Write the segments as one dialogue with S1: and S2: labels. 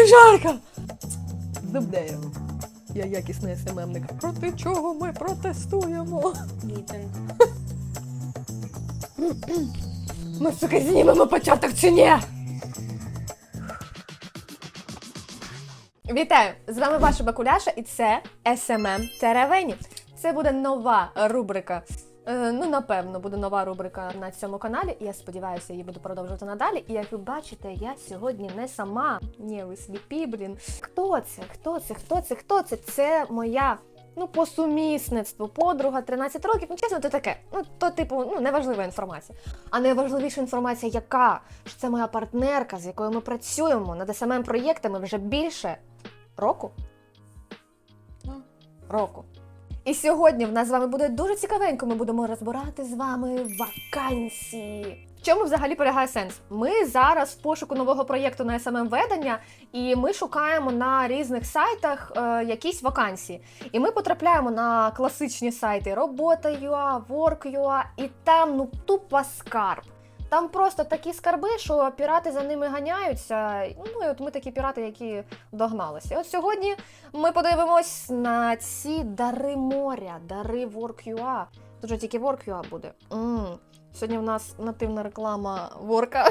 S1: Мені жарко! Зубдею. Я якісний СММник. Проти чого ми протестуємо?
S2: Мітинг.
S1: Ми, сука, знімемо початок чи ні? Вітаю! З вами ваша Бакуляша і це SMM Теревені. Це буде нова рубрика. Е, ну, напевно, буде нова рубрика на цьому каналі. і Я сподіваюся, її буду продовжувати надалі. І як ви бачите, я сьогодні не сама. Ні, ви сліпі, блін. Хто це? Хто це? Хто це? Хто це? Це моя. Ну, по сумісництву, подруга 13 років. Ну, чесно, то таке. Ну, то, типу, ну, неважлива інформація. А найважливіша інформація, яка? Що це моя партнерка, з якою ми працюємо над СММ проєктами вже більше року.
S2: Ну.
S1: Року. І сьогодні в нас з вами буде дуже цікавенько. Ми будемо розбирати з вами вакансії. В чому взагалі полягає сенс? Ми зараз в пошуку нового проєкту на SMM ведення, і ми шукаємо на різних сайтах е, якісь вакансії. І ми потрапляємо на класичні сайти Робота.ua, Work.ua, і там ну тупо скарб. Там просто такі скарби, що пірати за ними ганяються. Ну і от ми такі пірати, які догналися. От сьогодні ми подивимось на ці дари моря, дари Work.ua. Тут же тільки Work.ua буде. м Сьогодні в нас нативна реклама Ворка.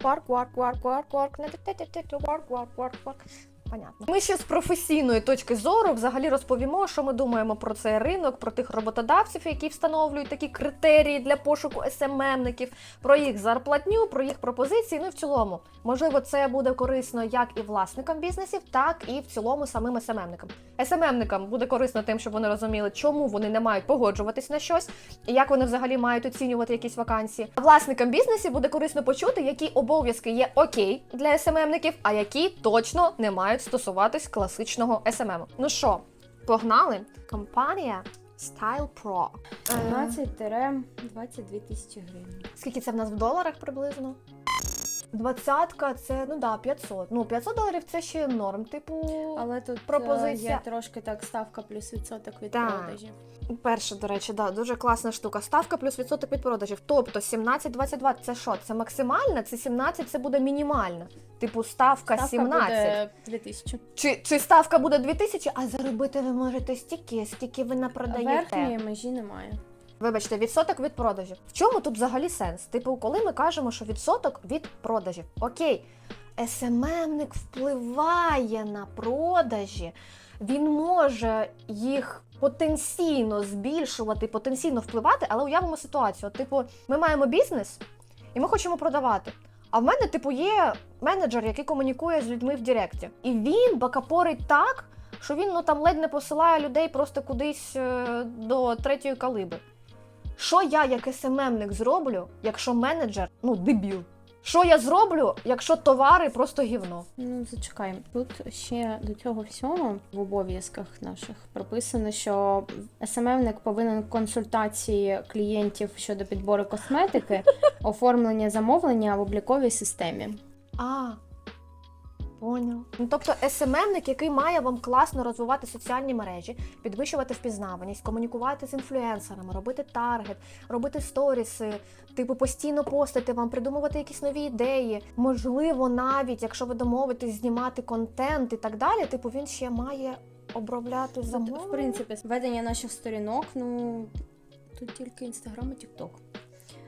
S1: Work, work, не те-те-те-те, work, work, work, work. Понятно. Ми ще з професійної точки зору взагалі розповімо, що ми думаємо про цей ринок, про тих роботодавців, які встановлюють такі критерії для пошуку СММників, про їх зарплатню, про їх пропозиції. Ну і в цілому, можливо, це буде корисно як і власникам бізнесів, так і в цілому самим СММникам. СММникам буде корисно тим, щоб вони розуміли, чому вони не мають погоджуватись на щось, і як вони взагалі мають оцінювати якісь вакансії. А власникам бізнесів буде корисно почути, які обов'язки є окей для СММників, а які точно не мають стосуватись класичного СММ. Ну що, погнали? Компанія Style Pro. Е,
S2: 17-22 тисячі гривень.
S1: Скільки це в нас в доларах приблизно? Двадцятка це ну да, 500. Ну 500 доларів це ще норм. Типу,
S2: Але тут
S1: Пропозиція.
S2: є трошки так ставка плюс відсоток від
S1: Так.
S2: продажів.
S1: перше, до речі, да, дуже класна штука. Ставка плюс відсоток від продажів. Тобто 17-22 це що? Це максимальна? Це 17 це буде мінімальна. Типу, ставка,
S2: Ставка
S1: 17.
S2: буде 2000.
S1: Чи, чи ставка буде 2000, а заробити ви можете стільки, скільки ви напродаєте.
S2: Верхньої межі немає.
S1: Вибачте, відсоток від продажів. В чому тут взагалі сенс? Типу, коли ми кажемо, що відсоток від продажів. Окей, СММник впливає на продажі, він може їх потенційно збільшувати, потенційно впливати, але уявимо ситуацію. Типу, ми маємо бізнес і ми хочемо продавати. А в мене, типу, є менеджер, який комунікує з людьми в Директі. І він бакапорить так, що він ну там ледь не посилає людей просто кудись е, до третьої калиби. Що я, як СММник, зроблю, якщо менеджер ну дебіл? Що я зроблю, якщо товари просто гівно?
S2: Ну, зачекай. Тут ще до цього всього в обов'язках наших прописано, що СММник повинен консультації клієнтів щодо підбору косметики, оформлення замовлення в обліковій системі.
S1: А. Поняв. Ну, тобто СММник, який має вам класно розвивати соціальні мережі, підвищувати впізнаваність, комунікувати з інфлюенсерами, робити таргет, робити сторіси, типу постійно постити вам, придумувати якісь нові ідеї. Можливо, навіть якщо ви домовитесь знімати контент і так далі, типу він ще має обробляти
S2: Тут,
S1: замовлення.
S2: в принципі, ведення наших сторінок, ну тут тільки інстаграм і тікток.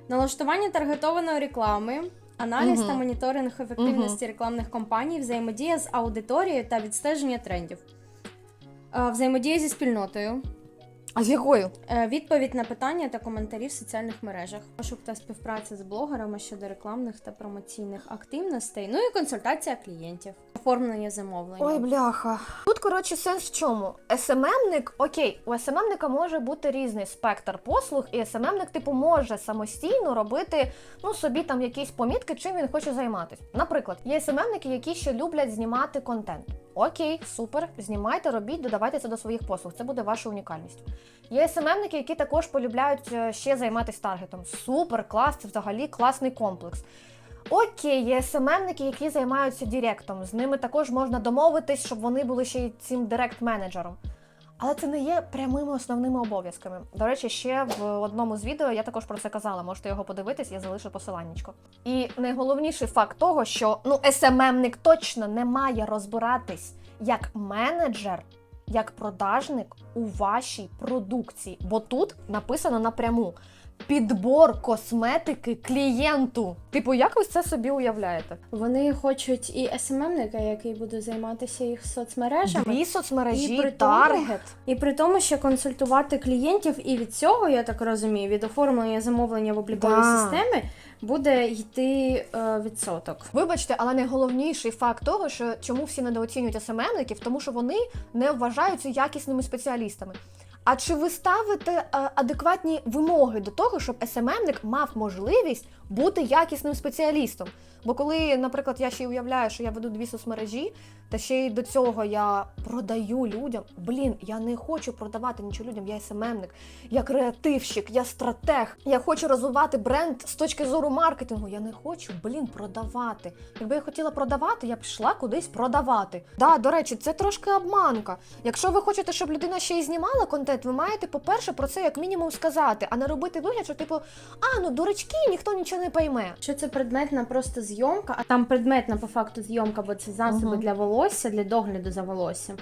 S2: Налаштування таргетованої реклами, аналіз та моніторинг ефективності рекламних кампаній, взаємодія з аудиторією та відстеження трендів. Е, Взаємодія зі спільнотою,
S1: А з якою?
S2: Е, відповідь на питання та коментарі в соціальних мережах, пошук та співпраця з блогерами щодо рекламних та промоційних активностей, ну і консультація клієнтів, оформлення замовлення.
S1: Ой, бляха. Тут, коротше, сенс в чому? СММник, окей, у СММника може бути різний спектр послуг, і СММник, типу, може самостійно робити ну, собі там якісь помітки, чим він хоче займатися. Наприклад, є СММники, які ще люблять знімати контент. Окей, супер, знімайте, робіть, додавайте це до своїх послуг. Це буде ваша унікальність. Є СММники, які також полюбляють е, ще займатися таргетом. Супер, клас, це взагалі класний комплекс. Окей, є СММники, які займаються директом. З ними також можна домовитись, щоб вони були ще й цим директ-менеджером. Але це не є прямими основними обов'язками. До речі, ще в одному з відео я також про це казала. Можете його подивитись, я залишу посиланнячко. І найголовніший факт того, що ну СММник точно не має розбиратись як менеджер, як продажник у вашій продукції. Бо тут написано напряму. Підбор косметики клієнту. Типу, як ви це собі уявляєте?
S2: Вони хочуть і СММника, який буде займатися їх соцмережами.
S1: Дві соцмережі,
S2: І при тому-
S1: таргет.
S2: І при тому, ще консультувати клієнтів, і від цього, я так розумію, від оформлення замовлення в обліковій
S1: Да.
S2: системі буде йти е, відсоток.
S1: Вибачте, але найголовніший факт того, що чому всі недооцінюють СММників, тому що вони не вважаються якісними спеціалістами. А чи ви ставите е, адекватні вимоги до того, щоб СММник мав можливість бути якісним спеціалістом? Бо коли, наприклад, я ще й уявляю, що я веду дві соцмережі, та ще й до цього я продаю людям. Блін, я не хочу продавати нічого людям, я СММник, я креативщик, я стратег. Я хочу розвивати бренд з точки зору маркетингу. Я не хочу, блін, продавати. Якби я хотіла продавати, я б йшла кудись продавати. Да, до речі, це трошки обманка. Якщо ви хочете, щоб людина ще й знімала контент, ви маєте, по-перше, про це як мінімум сказати, а не робити вигляд, що типу, а ну дурачки, ніхто нічого не пойме.
S2: Що це предметна просто зйомка, а там предметна по факту зйомка, бо це засоби
S1: Мгм.
S2: для волосся, для догляду за волоссям.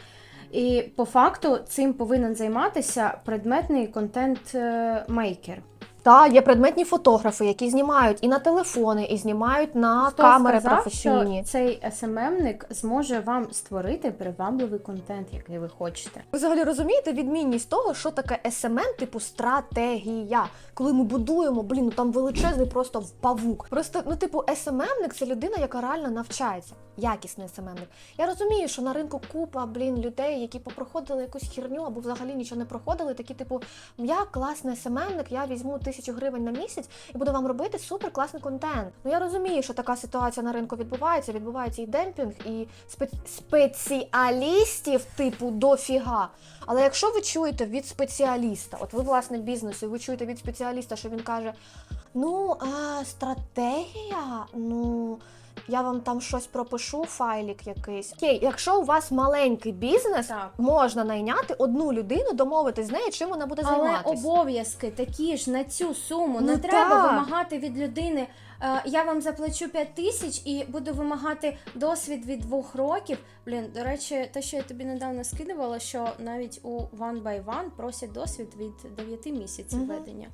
S2: І по факту цим повинен займатися предметний контент-мейкер.
S1: Та є предметні фотографи, які знімають і на телефони, і знімають на
S2: Хто
S1: камери
S2: сказав,
S1: професійні.
S2: що цей СММник зможе вам створити привабливий контент, який ви хочете.
S1: Ви взагалі розумієте відмінність того, що таке SMM, типу стратегія. Коли ми будуємо, блін, ну там величезний просто павук. Просто, ну, типу, SMM-ник це людина, яка реально навчається. Якісний SMM-ник. Я розумію, що на ринку купа, блін, людей, які попроходили якусь херню або взагалі нічого не проходили, такі, типу, я класний SMM-ник, я візьму тисячу гривень на місяць і буду вам робити супер класний контент. Ну я розумію, що така ситуація на ринку відбувається. Відбувається і демпінг, і спе- спеціалістів, типу, дофіга. Але якщо ви чуєте від спеціаліста, от ви власник бізнесу, і ви чуєте від спеціаліста, що він каже: ну, а, стратегія, ну. Я вам там щось пропишу, файлік якийсь. Окей, якщо у вас маленький бізнес,
S2: Так.
S1: можна найняти одну людину, домовитись з нею, чим вона буде
S2: Але
S1: займатися.
S2: обов'язки такі ж на цю суму. не
S1: Ну,
S2: треба
S1: так.
S2: вимагати від людини. е, Я вам заплачу 5 тисяч і буду вимагати досвід від двох років. Блін, до речі, те, що я тобі недавно скидувала, що навіть у One by One просять досвід від 9 місяців
S1: Мгм.
S2: ведення.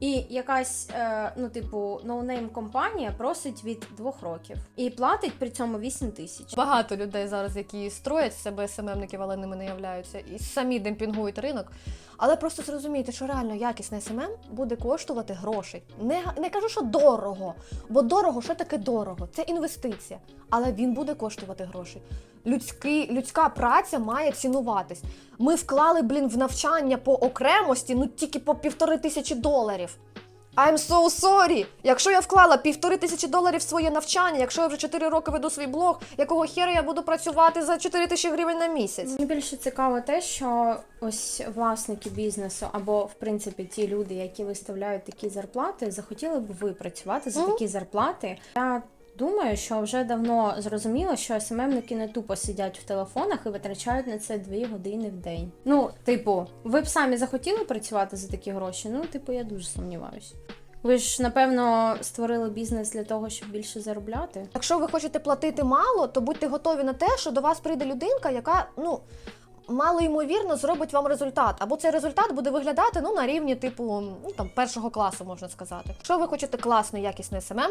S2: І якась, е, ну, типу, ноунейм компанія просить від двох років і платить при цьому 8 тисяч.
S1: Багато людей зараз, які строять себе СММників, але ними не являються, і самі демпінгують ринок. Але просто зрозумійте, що реально якісний СММ буде коштувати грошей. Не, не кажу, що дорого, бо дорого, що таке дорого? Це інвестиція. Але він буде коштувати грошей. Людський, людська праця має цінуватись. Ми вклали, блін, в навчання по окремості, ну тільки по півтори тисячі доларів. I'm so sorry! Якщо я вклала півтори тисячі доларів в своє навчання, якщо я вже 4 роки веду свій блог, якого хера я буду працювати за 4 тисячі гривень на місяць?
S2: Мені більше цікаво те, що ось власники бізнесу або в принципі ті люди, які виставляють такі зарплати, захотіли б ви працювати за такі зарплати. Я думаю, що вже давно зрозуміло, що СММники не тупо сидять в телефонах і витрачають на це дві години в день. Ну, типу, ви б самі захотіли працювати за такі гроші? Ну, типу, я дуже сумніваюсь. Ви ж напевно створили бізнес для того, щоб більше заробляти.
S1: Якщо ви хочете платити мало, то будьте готові на те, що до вас прийде людинка, яка ну. Мало ймовірно зробить вам результат, або цей результат буде виглядати ну на рівні типу ну там першого класу, можна сказати. Якщо ви хочете класний якісний СММ,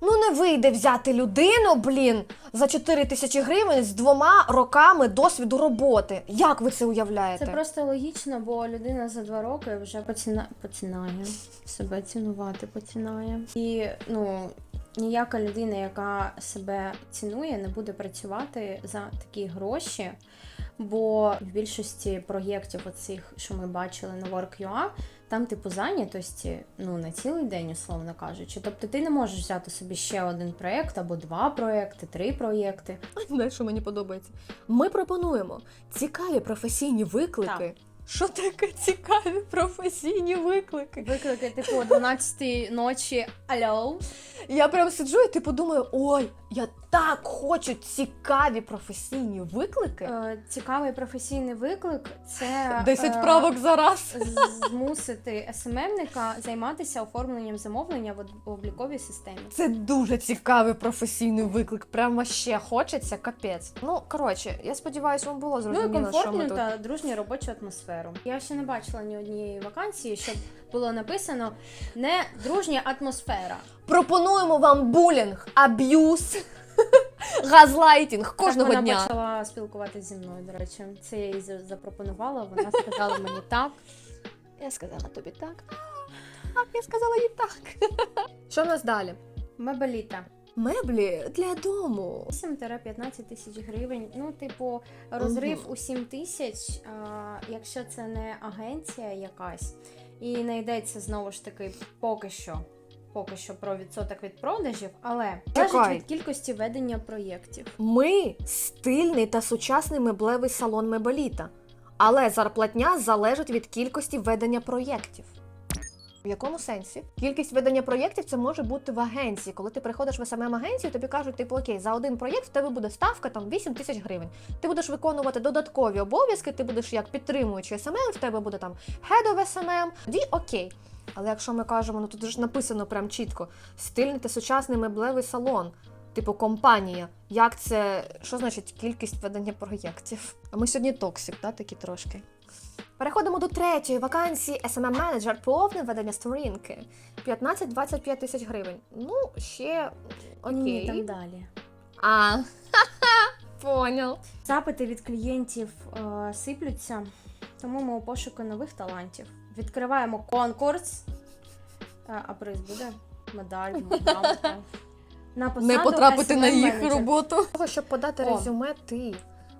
S1: ну не вийде взяти людину, блін, за 4 тисячі гривень з двома роками досвіду роботи. Як ви це уявляєте?
S2: Це просто логічно, бо людина за два роки вже поціна... поцінає себе цінувати, поцінає. І ну ніяка людина, яка себе цінує, не буде працювати за такі гроші. Бо в більшості проєктів, оцих, що ми бачили на Work.ua, там типу зайнятості ну на цілий день, условно кажучи. Тобто ти не можеш взяти собі ще один проєкт або два проєкти, три проєкти.
S1: Знаєш, що мені подобається? Ми пропонуємо цікаві професійні виклики.
S2: Так.
S1: Що таке цікаві професійні виклики?
S2: Виклики типу о 12 ночі. Алло.
S1: Я прям сиджу і типу думаю, ой, я так хочуть цікаві професійні виклики.
S2: Е, Цікавий професійний виклик це
S1: 10
S2: е,
S1: правок за раз.
S2: змусити СММника займатися оформленням замовлення в обліковій системі.
S1: Це дуже цікавий професійний виклик. Прямо ще хочеться капець. Ну коротше, я сподіваюся, вам було
S2: Ну і
S1: зрозуміло, що ми
S2: комфортну
S1: тут.
S2: та дружню робочу атмосферу. Я ще не бачила ні однієї вакансії, щоб було написано не дружня атмосфера.
S1: Пропонуємо вам булінг, аб'юз, газлайтінг кожного
S2: так вона
S1: дня.
S2: почала спілкуватися зі мною. До речі, це я їй запропонувала. Вона сказала мені так.
S1: Я сказала тобі так. Так, я сказала їй так. Що в нас далі?
S2: Мебеліта.
S1: Меблі для дому.
S2: 8-15 тисяч гривень. Ну, типу, розрив у 7 тисяч, а, якщо це не агенція якась, і не йдеться знову ж таки поки що. Поки що про відсоток від продажів, але
S1: Чекай.
S2: залежить від кількості ведення проєктів.
S1: Ми стильний та сучасний меблевий салон Мебеліта. Але зарплатня залежить від кількості ведення проєктів. В якому сенсі? Кількість ведення проєктів це може бути в агенції. Коли ти приходиш в СММ агенцію, тобі кажуть, типу, окей, за один проєкт в тебе буде ставка там 8 тисяч гривень. Ти будеш виконувати додаткові обов'язки, ти будеш як підтримуючий СММ, в тебе буде там head of SMM, тоді окей. Але якщо ми кажемо, ну тут ж написано прям чітко: стильний та сучасний меблевий салон. Типу компанія. Як це? Що значить кількість ведення проєктів? А ми сьогодні токсик, да, такі трошки. Переходимо до третьої вакансії smm менеджер повне ведення сторінки. 15-25 тисяч гривень. Ну, ще окей.
S2: Ні, там далі.
S1: А, понял.
S2: Запити від клієнтів е, сиплються, тому ми у пошуку нових талантів. Відкриваємо конкурс. Е, а приз буде медаль, грамота. На посаду
S1: Не потрапити на їх роботу. Того, щоб подати
S2: О.
S1: резюме, ти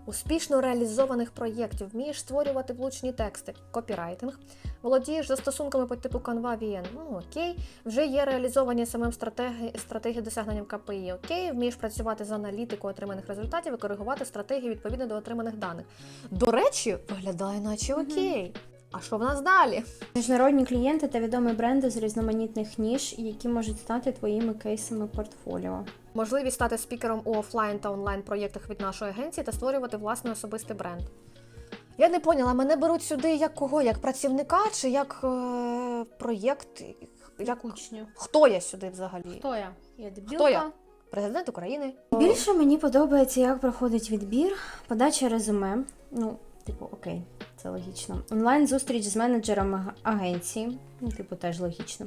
S1: успішно реалізованих проєктів, вмієш створювати влучні тексти, копірайтинг, володієш застосунками по типу Canva VN, ну окей, вже є реалізовані самим стратегії, стратегії досягнення КПІ, окей, вмієш працювати з аналітикою отриманих результатів і коригувати стратегії відповідно до отриманих даних. До речі, виглядає наче окей. А що в нас далі?
S2: Міжнародні клієнти та відомі бренди з різноманітних ніж, які можуть стати твоїми кейсами портфоліо.
S1: Можливість стати спікером у офлайн та онлайн проєктах від нашої агенції та створювати власний особистий бренд. Я не поняла, мене беруть сюди як кого? Як працівника чи як е, проєкт? Як...
S2: Учню.
S1: Хто я сюди взагалі?
S2: Хто я? Я дебілка.
S1: Хто я? Президент України?
S2: Більше мені подобається, як проходить відбір, подача резюме. Ну, типу, окей, це логічно. Онлайн зустріч з менеджером агенції. Ну, типу, теж логічно.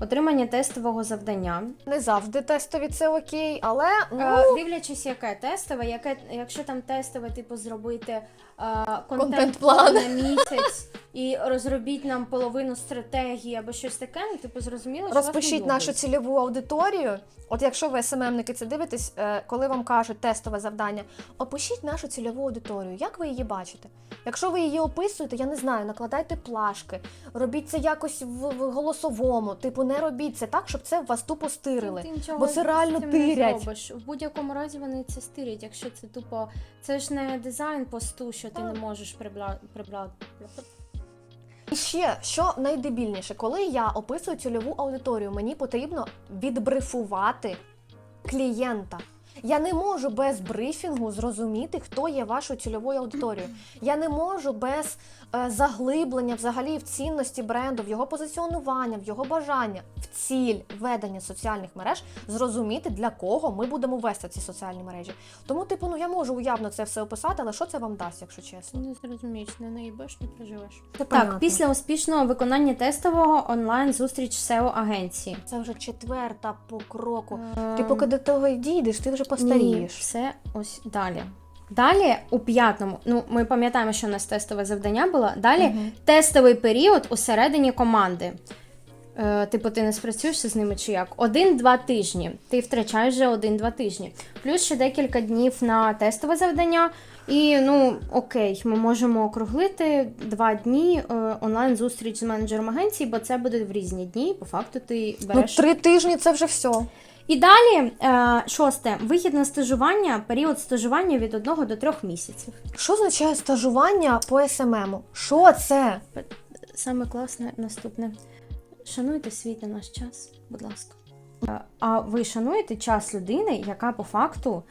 S2: Отримання тестового завдання.
S1: Не завжди тестові це окей, але ну,
S2: Е, дивлячись, яке тестове, яке, якщо там тестове, типу, зробити е,
S1: Контент-план.
S2: контент-план на місяць і розробіть нам половину стратегії або щось таке, ну, типу, зрозуміло, що
S1: розпишіть нашу цільову аудиторію. От якщо ви СММники це дивитесь, е, коли вам кажуть тестове завдання, опишіть нашу цільову аудиторію. Як ви її бачите? Якщо ви її описуєте, я не знаю, накладайте плашки, робіть це якось в, в голосовому. Типу, не робіть це так, щоб це вас тупо стирили.
S2: Ти нічого
S1: бо це реально
S2: з цим
S1: тирять.
S2: Не зробиш. В будь-якому разі вони це стирять, якщо це тупо. Це ж не дизайн посту, що ти не можеш прибра... прибрати.
S1: І ще що найдебільніше, коли я описую цільову аудиторію, мені потрібно відбрифувати клієнта. Я не можу без брифінгу зрозуміти, хто є вашою цільовою аудиторією. Я не можу без е, заглиблення взагалі в цінності бренду, в його позиціонування, в його бажання, в ціль ведення соціальних мереж зрозуміти, для кого ми будемо вести ці соціальні мережі. Тому, типу, ну я можу уявно це все описати, але що це вам дасть, якщо чесно?
S2: Не зрозумієш, не наїбеш, не проживеш.
S1: Це
S2: Так,
S1: понятно.
S2: після успішного виконання тестового онлайн зустріч SEO агенції.
S1: Це вже четверта по кроку.
S2: Е,
S1: Ти поки до того дійдеш, ти вже
S2: Ні,
S1: постарієш.
S2: все ось далі. Далі у п'ятому, ну ми пам'ятаємо, що у нас тестове завдання було. Далі
S1: Мгм.
S2: тестовий період усередині команди. Е, типу, ти не спрацюєшся з ними чи як? Один-два тижні. Ти втрачаєш вже один-два тижні. Плюс ще декілька днів на тестове завдання. І ну окей, ми можемо округлити два дні е, онлайн зустріч з менеджером агенції, бо це буде в різні дні. По факту ти
S1: Ну,
S2: береш.
S1: три тижні це вже все.
S2: І далі, е, шосте, вихід на стажування, період стажування від одного до трьох місяців.
S1: Що означає стажування по СММ? Що це?
S2: Саме класне наступне. Шануйте свій та наш час, будь ласка. А ви шануєте час людини, яка по факту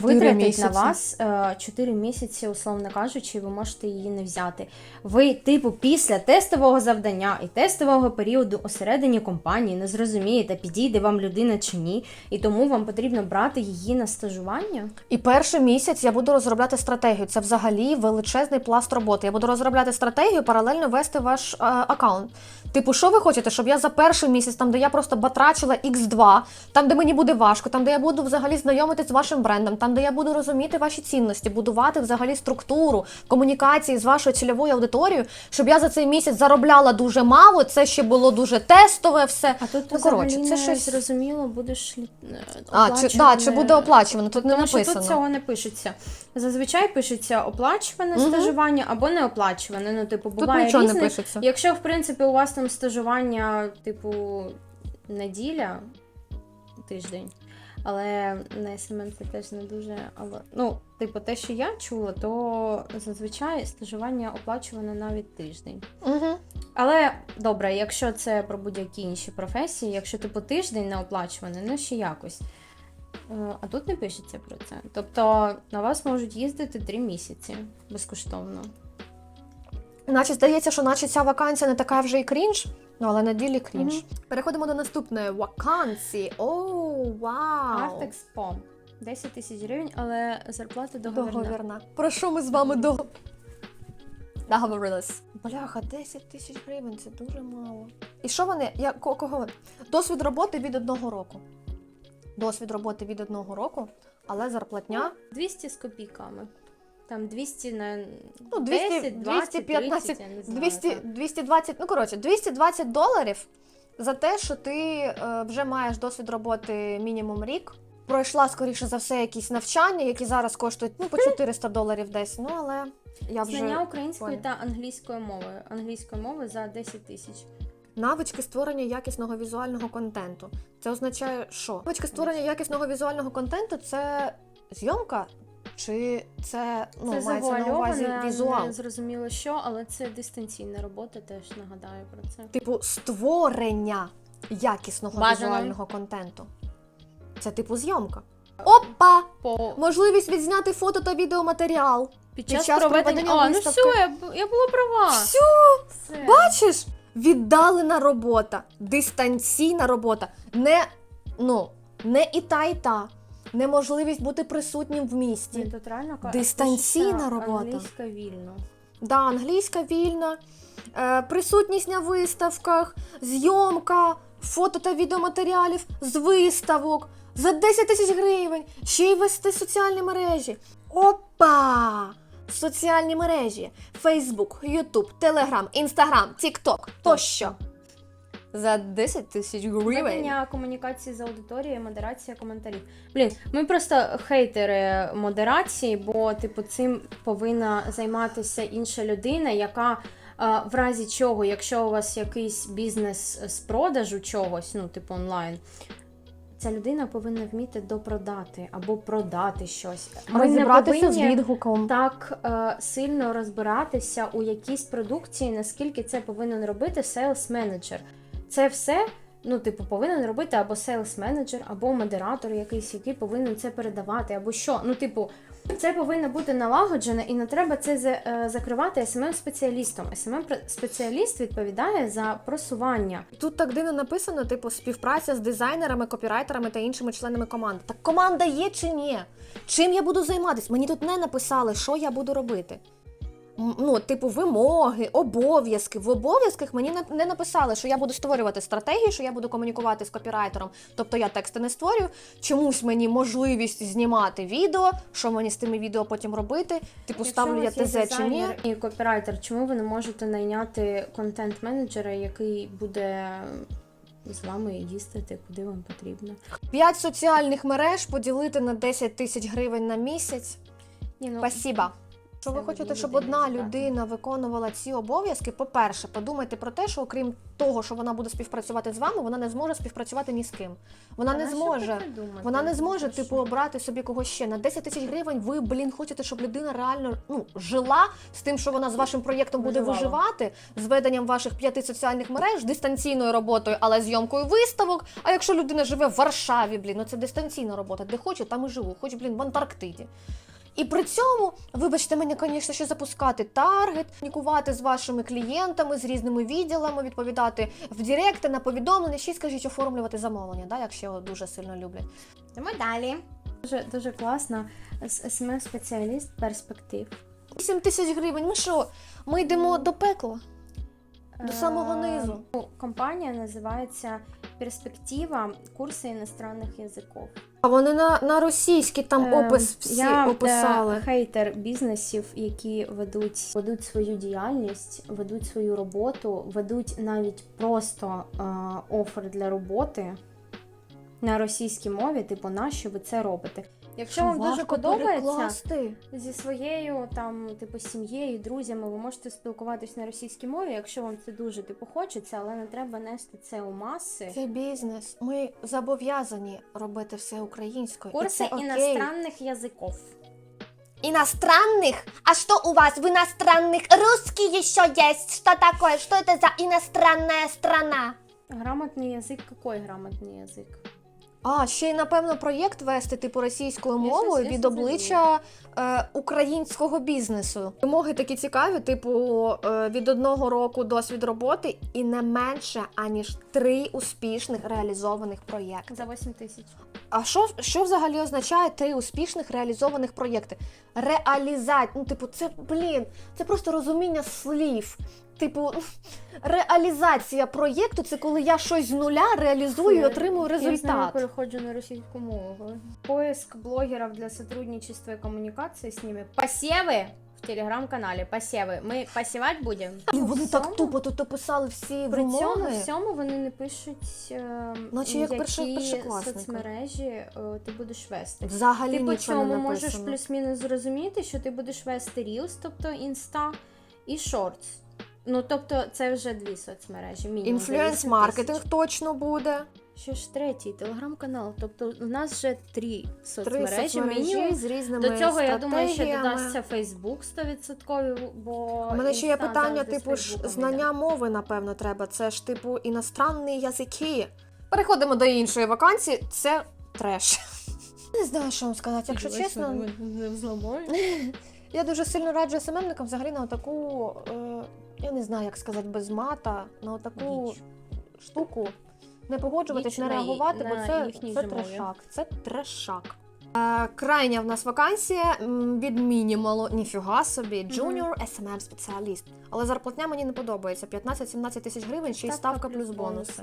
S2: витратить
S1: місяці.
S2: на вас 4 місяці, условно кажучи, і ви можете її не взяти. Ви, типу, після тестового завдання і тестового періоду усередині компанії не зрозумієте, підійде вам людина чи ні, і тому вам потрібно брати її на стажування.
S1: І перший місяць я буду розробляти стратегію. Це взагалі величезний пласт роботи. Я буду розробляти стратегію, паралельно вести ваш е, аккаунт. Типу, що ви хочете, щоб я за перший місяць, там де я просто батрачила X2, там де мені буде важко, там де я буду взагалі знайомитись з вашим брендом, там де я буду розуміти ваші цінності, будувати взагалі структуру комунікації з вашою цільовою аудиторією, щоб я за цей місяць заробляла дуже мало. Це ще було дуже тестове, все.
S2: А тут
S1: Ну, коротше, це щось-
S2: зрозуміло, будеш е,
S1: А, чи, да, чи буде оплачувано? Тут не
S2: Тому що
S1: написано.
S2: тут цього не пишеться. Зазвичай пишеться оплачуване
S1: Мгм.
S2: стажування або не оплачуване. Ну, типу, буває
S1: Тут нічого
S2: різне.
S1: не пишеться.
S2: Якщо, в принципі, у вас там стажування, типу, неділя, тиждень. Але на СММ це теж не дуже. Але ну, типу, те, що я чула, то зазвичай стажування оплачуване навіть тиждень.
S1: Угу.
S2: Але добре, якщо це про будь-які інші професії, якщо типу тиждень не оплачуваний, ну ще якось. Е, А тут не пишеться про це. Тобто на вас можуть їздити три місяці безкоштовно.
S1: Наче здається, що наче ця вакансія не така вже і крінж, ну але на ділі крінж.
S2: Мгм.
S1: Переходимо до наступної вакансії. Оу, вау!
S2: Артекспо 10 тисяч гривень, але зарплата договірна.
S1: Договірна. Про що ми з вами до... договорились? Бляха, 10 тисяч гривень це дуже мало. І що вони? Я, кого? вони? Досвід роботи від одного року. Досвід роботи від одного року, але зарплатня
S2: 200 з копійками. Там 200 на
S1: Ну, 200,
S2: 10, 20,
S1: 215,
S2: 30, я не знаю,
S1: 200,
S2: так.
S1: 220, ну коротше, 220 доларів за те, що ти е, вже маєш досвід роботи мінімум рік. Пройшла, скоріше за все, якісь навчання, які зараз коштують ну, по 400 доларів десь. Ну, але я вже
S2: Знання української
S1: поняла.
S2: та англійської мови. Англійської мови за 10 тисяч.
S1: навички створення якісного візуального контенту. Це означає, що? Навички створення якісного візуального контенту це зйомка, чи це ну,
S2: це
S1: мається на увазі візуал?
S2: не зрозуміло що, але це дистанційна робота, теж нагадаю про це.
S1: Типу, створення якісного
S2: Бажано.
S1: візуального контенту. Це типу зйомка. Опа!
S2: По
S1: Можливість відзняти фото та відеоматеріал.
S2: під
S1: під
S2: час,
S1: час
S2: проведення,
S1: проведення
S2: а, ну все, я, я була права.
S1: Все,
S2: Все.
S1: бачиш? Віддалена робота, дистанційна робота, не, ну, не і та, і та. Неможливість бути присутнім в місті.
S2: тут реально
S1: Дистанційна робота.
S2: Англійська вільно.
S1: Да, англійська вільна, е, присутність на виставках, зйомка, фото та відеоматеріалів з виставок за 10 тисяч гривень, ще й вести соціальні мережі. Опа! Соціальні мережі: Facebook, YouTube, Telegram, Instagram, TikTok тощо. За 10 тисяч гривень.
S2: Ведення комунікації з аудиторією, модерація коментарів. Блін, ми просто хейтери модерації, бо типу цим повинна займатися інша людина, яка. а, В разі чого, якщо у вас якийсь бізнес з продажу чогось, ну типу онлайн, ця людина повинна вміти допродати або продати щось. Ми не
S1: Розібратися з
S2: повинні
S1: відгуком.
S2: так е, сильно розбиратися у якійсь продукції, наскільки це повинен робити сейлс менеджер. Це все, ну, типу, повинен робити або сейлс менеджер, або модератор якийсь, який повинен це передавати, або що. Ну, типу, це повинно бути налагоджено, і не треба це е, закривати смм спеціалістом. смм спеціаліст відповідає за просування.
S1: Тут так дивно написано, типу, співпраця з дизайнерами, копірайтерами та іншими членами команди. Так команда є чи ні? Чим я буду займатися? Мені тут не написали, що я буду робити. Ну, типу, вимоги, обов'язки. В обов'язках мені не- написали, що я буду створювати стратегію, що я буду комунікувати з копірайтером. Тобто я тексти не створюю. Чомусь мені можливість знімати відео, що мені з тими відео потім робити. Типу, ставлю я
S2: Якщо
S1: ТЗ чи ні.
S2: І копірайтер, чому ви не можете найняти контент-менеджера, який буде з вами їздити, куди вам потрібно?
S1: П'ять соціальних мереж поділити на 10 тисяч гривень на місяць.
S2: Ні, ну,
S1: Спасибо. Якщо ви хочете, щоб одна людина виконувала ці обов'язки, по-перше, подумайте про те, що окрім того, що вона буде співпрацювати з вами, вона не зможе співпрацювати ні з ким. Вона
S2: А
S1: не зможе. Вона не зможе,
S2: що?
S1: типу, обрати собі когось ще на 10 тисяч гривень. Ви, блін, хочете, щоб людина реально ну жила з тим, що вона з вашим проєктом буде
S2: Виживала.
S1: виживати, з веденням ваших п'яти соціальних мереж, дистанційною роботою, але зйомкою виставок. А якщо людина живе в Варшаві, блін, ну це дистанційна робота, де хочу, там і живу, хоч, блін, в Антарктиді. І при цьому, вибачте мене, звісно, ще запускати таргет, комунікувати з вашими клієнтами, з різними відділами, відповідати в Директи на повідомлення, ще й скажіть оформлювати замовлення, да, якщо його дуже сильно люблять.
S2: Тому далі. Дуже, дуже класно. смс спеціаліст перспектив.
S1: 8 тисяч гривень. Ми що? Ми йдемо до пекла? До самого низу.
S2: Е, ну, Компанія називається Перспектива курси іностранних язиків.
S1: А вони на, на російські там
S2: Ем,
S1: опис всі
S2: я
S1: описали.
S2: Я хейтер бізнесів, які ведуть, ведуть свою діяльність, ведуть свою роботу, ведуть навіть просто е, офер для роботи на російській мові, типу, нащо ви це робите? Якщо вам дуже
S1: Важко
S2: подобається
S1: перекласти.
S2: зі своєю там, типу, сім'єю, друзями, ви можете спілкуватись на російській мові, якщо вам це дуже типу хочеться, але не треба нести це у маси.
S1: Це бізнес. Ми зобов'язані робити все українською.
S2: Курси
S1: і це окей.
S2: іностранних язиків.
S1: Иностранных? А что у вас в иностранных? Русский еще есть. Что такое? Что это за иностранная страна?
S2: Грамотний язик, який грамотний язик?
S1: А, ще й напевно проєкт вести типу російською мовою від обличчя е, українського бізнесу. Вимоги такі цікаві, типу е, від одного року досвід роботи і не менше аніж три успішних реалізованих проєкти.
S2: За 8 тисяч.
S1: А що, що взагалі означає три успішних реалізованих проєкти? Реалізація, ну, типу, це блін, це просто розуміння слів. Типу, реалізація проєкту це коли я щось з нуля реалізую і отримую результат.
S2: Я переходжу на російську мову. Поиск блогеров для сотрудничества и коммуникации с ними. Посевы в телеграм-каналі. Посевы. Ми посівати будемо.
S1: Блін, вони так тупо тут описали всі
S2: При цьому
S1: вимоги.
S2: всьому вони не пишуть, е,
S1: Наче як
S2: які
S1: першокласника.
S2: соцмережі е, ти будеш вести.
S1: Взагалі
S2: Ти по
S1: нічого не
S2: цьому можеш
S1: написано.
S2: плюс-мінус зрозуміти, що ти будеш вести Reels, тобто інста, і Shorts. Ну, тобто, це вже дві соцмережі. мінімум.
S1: Інфлюенс-маркетинг точно буде.
S2: Ще ж третій телеграм-канал. Тобто, у нас вже три
S1: Три
S2: соцмережі,
S1: соцмережі
S2: мінімум.
S1: з різними
S2: До цього я думаю, що додасться Facebook 100%, бо
S1: У мене ще є питання, типу ж знання мови, напевно, треба. Це ж типу іностранні язики. Переходимо до іншої вакансії. Це треш. Не знаю, що вам сказати. Якщо чесно,
S2: не взламаю.
S1: я дуже сильно раджу СММникам взагалі на таку, е, я не знаю, як сказати, без мата, на таку
S2: Діч.
S1: штуку. Не погоджуватись, не реагувати,
S2: на
S1: бо це, це трешак. Це трешак. Е, крайня в нас вакансія від мінімалу, ніфіга собі, Junior SMM спеціаліст. Але зарплатня мені не подобається. 15-17 тисяч гривень, ще й ставка плюс бонуси.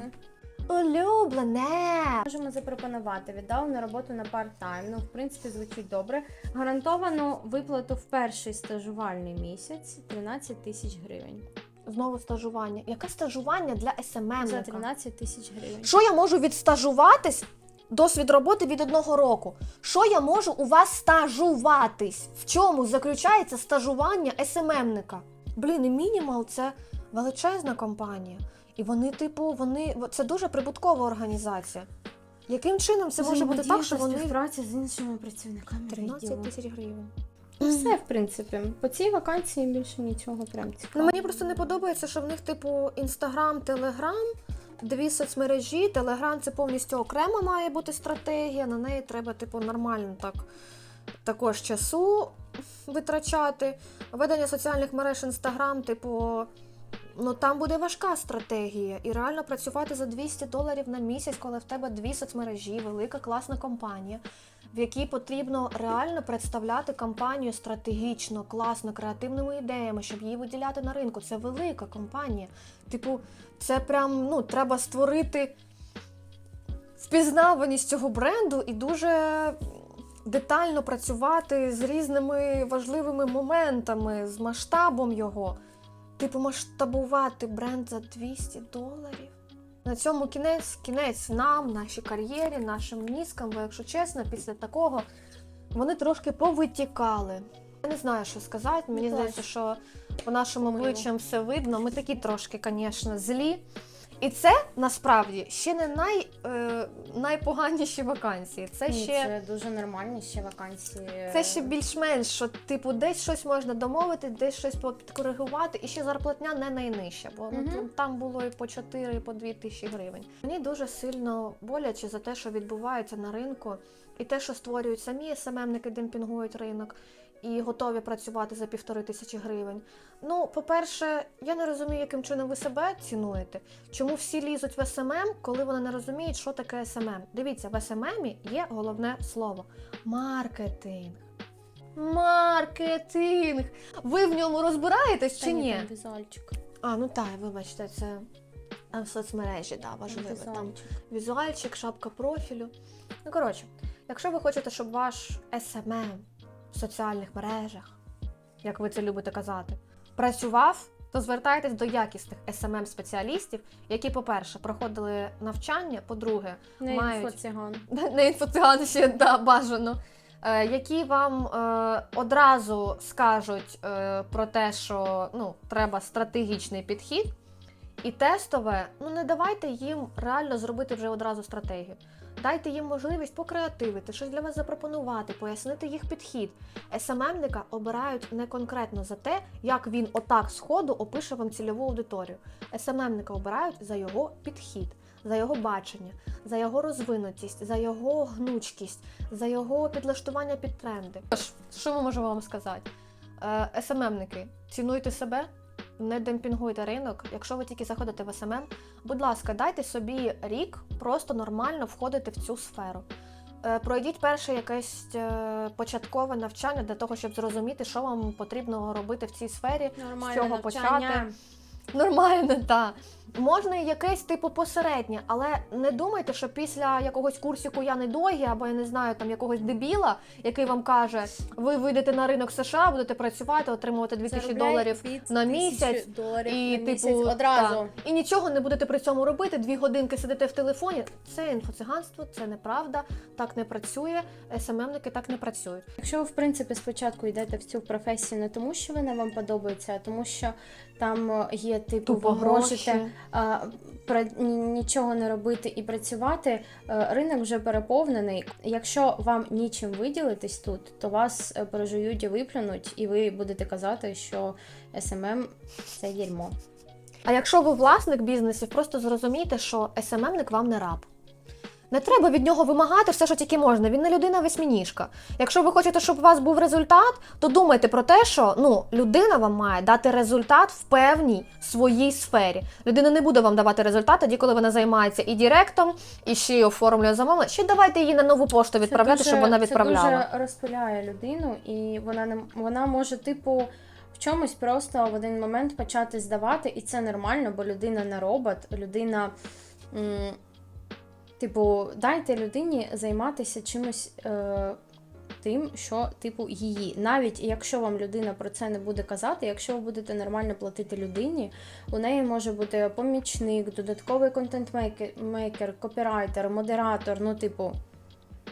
S1: Улюблене!
S2: Можемо запропонувати віддалену роботу на парт-тайм. Ну, в принципі, звучить добре. Гарантовану виплату в перший стажувальний місяць 13 тисяч гривень.
S1: Знову стажування. Яке стажування для SMM?
S2: За 13 тисяч гривень.
S1: Що я можу відстажуватись? Досвід роботи від одного року. Що я можу у вас стажуватись? В чому заключається стажування СММника? Блін, і мінімал це величезна компанія. І вони, типу, вони це дуже прибуткова організація. Яким чином це може бути так, що вони
S2: співпраця з іншими працівниками
S1: 13 тисяч гривень?
S2: Ну, Все, в принципі. По цій вакансії більше нічого прям
S1: Ну, мені просто не подобається, що в них, типу, інстаграм, телеграм, дві соцмережі. Телеграм це повністю окремо має бути стратегія. На неї треба, типу, нормально так також часу витрачати. Ведення соціальних мереж інстаграм, типу. Ну там буде важка стратегія, і реально працювати за 200 доларів на місяць, коли в тебе дві соцмережі, велика класна компанія, в якій потрібно реально представляти компанію стратегічно, класно, креативними ідеями, щоб її виділяти на ринку. Це велика компанія. Типу, це прям ну треба створити впізнаваність цього бренду і дуже детально працювати з різними важливими моментами, з масштабом його. Типу, масштабувати бренд за 200 доларів. На цьому кінець, кінець нам, нашій кар'єрі, нашим мізкам, бо якщо чесно, після такого вони трошки повитікали. Я не знаю, що сказати. Мені
S2: Не
S1: здається, що по нашим обличчям все видно. Ми такі трошки, звісно, злі. І це насправді ще не най, е, найпоганіші вакансії. Це
S2: Ні,
S1: ще
S2: це дуже нормальні ще вакансії.
S1: Це ще більш-менш, що типу десь щось можна домовити, десь щось підкоригувати, і ще зарплатня не найнижча, бо ну,
S2: Мгм.
S1: там- там було і по 4, і по 2 тисячі гривень. Мені дуже сильно боляче за те, що відбувається на ринку, і те, що створюють самі СММники, демпінгують ринок. І готові працювати за півтори тисячі гривень. Ну, по-перше, я не розумію, яким чином ви себе цінуєте. Чому всі лізуть в СММ, коли вони не розуміють, що таке СММ? Дивіться, в СММ є головне слово маркетинг. Маркетинг. Ви в ньому розбираєтесь чи
S2: ні, там візуальчик.
S1: А, ну так, вибачте, це в соцмережі, да, важливо. Там
S2: візуальчик.
S1: візуальчик, шапка профілю. Ну, коротше, якщо ви хочете, щоб ваш SMM в соціальних мережах, як ви це любите казати, працював, то звертайтесь до якісних smm спеціалістів які, по-перше, проходили навчання, по-друге,
S2: Не
S1: мають-
S2: інфоциган.
S1: не інфоциган ще да, бажано. Е, які вам е, одразу скажуть е, про те, що ну, треба стратегічний підхід, і тестове, ну не давайте їм реально зробити вже одразу стратегію. Дайте їм можливість покреативити, щось для вас запропонувати, пояснити їх підхід. СММника обирають не конкретно за те, як він отак з опише вам цільову аудиторію. СММника обирають за його підхід, за його бачення, за його розвинутість, за його гнучкість, за його підлаштування під тренди. Що ми можемо вам сказати? Е, СММники, цінуйте себе, не демпінгуйте ринок. Якщо ви тільки заходите в СММ, будь ласка, дайте собі рік просто нормально входити в цю сферу. Е, Пройдіть перше якесь е, початкове навчання для того, щоб зрозуміти, що вам потрібно робити в цій сфері.
S2: Нормальне
S1: чого
S2: навчання.
S1: почати? Нормально, так. Можна і якесь типу посереднє, але не думайте, що після якогось курсику я не догі, або я не знаю там якогось дебіла, який вам каже, ви вийдете на ринок США, будете працювати, отримувати 2000
S2: Заробляй
S1: доларів на місяць,
S2: доларів
S1: і
S2: на
S1: типу
S2: місяць одразу.
S1: так. і нічого не будете при цьому робити. Дві годинки сидите в телефоні. Це інфоциганство, це неправда, так не працює. СММники так не працюють.
S2: Якщо ви, в принципі, спочатку йдете в цю професію не тому, що вона вам подобається, а тому, що там е, є типу ви можете а, про ні- нічого не робити і працювати, е, ринок вже переповнений. Якщо вам нічим виділитись тут, то вас е, пережують і виплюнуть, і ви будете казати, що SMM – це дерьмо.
S1: А якщо ви власник бізнесів, просто зрозумійте, що СММник вам не раб. Не треба від нього вимагати все, що тільки можна. Він не людина восьмініжка. Якщо ви хочете, щоб у вас був результат, то думайте про те, що ну, людина вам має дати результат в певній своїй сфері. Людина не буде вам давати результат тоді, коли вона займається і директом, і ще й оформлює замовлення. Ще давайте її на нову пошту відправляти,
S2: дуже-
S1: щоб вона відправляла.
S2: Це дуже розпиляє людину, і вона не вона може, типу, в чомусь просто в один момент почати здавати, і це нормально, бо людина не робот, людина. Типу, дайте людині займатися чимось. Е- Тим, що типу її, навіть якщо вам людина про це не буде казати, якщо ви будете нормально платити людині, у неї може бути помічник, додатковий контент-мейкер, копірайтер, модератор. Ну, типу,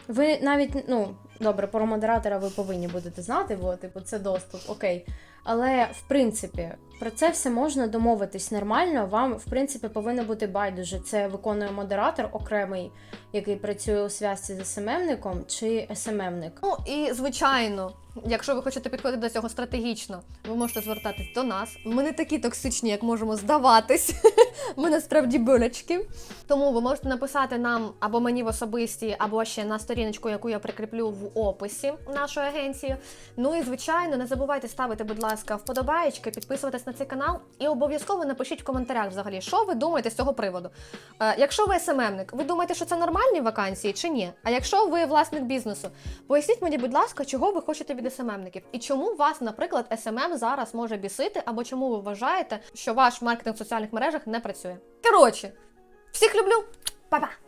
S2: ви навіть, ну, добре, про модератора ви повинні будете знати, бо, типу, це доступ, окей. Але в принципі, про це все можна домовитись нормально. Вам, в принципі, повинно бути байдуже. Це виконує модератор окремий, який працює у зв'язці з СММником чи СММник.
S1: Ну і звичайно, якщо ви хочете підходити до цього стратегічно, ви можете звертатись до нас. Ми не такі токсичні, як можемо здаватись. Ми насправді болячки. Тому ви можете написати нам або мені в особисті, або ще на сторіночку, яку я прикріплю в описі нашої агенції. Ну і звичайно, не забувайте ставити, будь ласка, вподобаєчки, підписуватись на цей канал і обов'язково напишіть в коментарях взагалі, що ви думаєте з цього приводу. Е, якщо ви СММник, ви думаєте, що це нормальні вакансії чи ні? А якщо ви власник бізнесу, поясніть мені, будь ласка, чого ви хочете від СММників і чому вас, наприклад, СММ зараз може бісити, або чому ви вважаєте, що ваш маркетинг в соціальних мережах не працює. Коротше, всіх люблю, па-па!